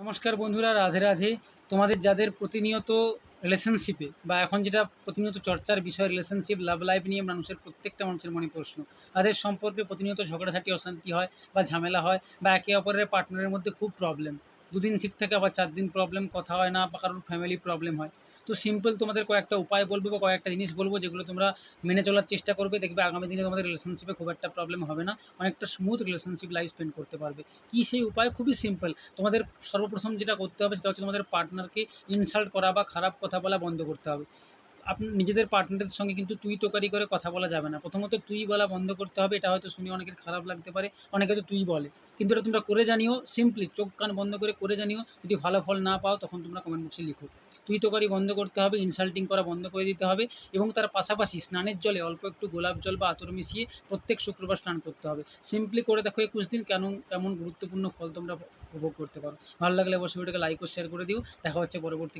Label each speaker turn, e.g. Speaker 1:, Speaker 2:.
Speaker 1: নমস্কার বন্ধুরা, রাধে রাধে। তোমাদের যাদের প্রতিনিয়ত রিলেশনশিপে বা এখন যেটা প্রতিনিয়ত চর্চার বিষয় রিলেশনশিপ লাভ লাইফ নিয়ে মানুষের প্রত্যেকটা মানুষের মনে প্রশ্ন। তাদের সম্পর্কে প্রতিনিয়ত ঝগড়াঝাটি, অশান্তি হয় বা ঝামেলা হয় বা একে অপরের পার্টনারের মধ্যে খুব প্রবলেম দুদিন ঠিক থাকে, আবার চার দিন প্রবলেম কথা হয় না বা কারোর ফ্যামিলি প্রবলেম হয়। তো সিম্পল তোমাদের কয়েকটা উপায় বলব বা কয়েকটা জিনিস বলব যেগুলো তোমরা মেনে চলার চেষ্টা করবে, দেখবে আগামী দিনে তোমাদের রিলেশনশিপে খুব একটা প্রবলেম হবে না, অনেকটা স্মুথ রিলেশনশিপ লাইফ স্পেন্ড করতে পারবে। কি সেই উপায়? খুবই সিম্পল তোমাদের সর্বপ্রথম যেটা করতে হবে সেটা হচ্ছে তোমাদের পার্টনারকে ইনসাল্ট করা বা খারাপ কথা বলা বন্ধ করতে হবে। আপনি নিজেদের পার্টনারের সঙ্গে কিন্তু তুই তোকারি করে কথা বলা যাবে না। প্রথমত তুই বলা বন্ধ করতে হবে, এটা হয়তো শুনে অনেকের খারাপ লাগতে পারে, অনেকে তো তুই বলে। কিন্তু এটা তোমরা করে জানিও সিম্পলি চোখ কান বন্ধ করে করে জানিও, যদি ভালো ফল না পাও তখন তোমরা কমেন্ট বক্সে লিখো। তুই তোকারি বন্ধ করতে হবে ইনসাল্টিং করা বন্ধ করে দিতে হবে এবং তার পাশাপাশি স্নানের জলে অল্প একটু গোলাপ জল বা আতর মিশিয়ে প্রত্যেক শুক্রবার স্নান করতে হবে। সিম্পলি করে দেখো একুশ দিন কেন কেমন গুরুত্বপূর্ণ ফল তোমরা উপভোগ করতে পারো। ভালো লাগলে অবশ্যই ভিডিওকে লাইক ও শেয়ার করে দিও। দেখা হচ্ছে পরবর্তী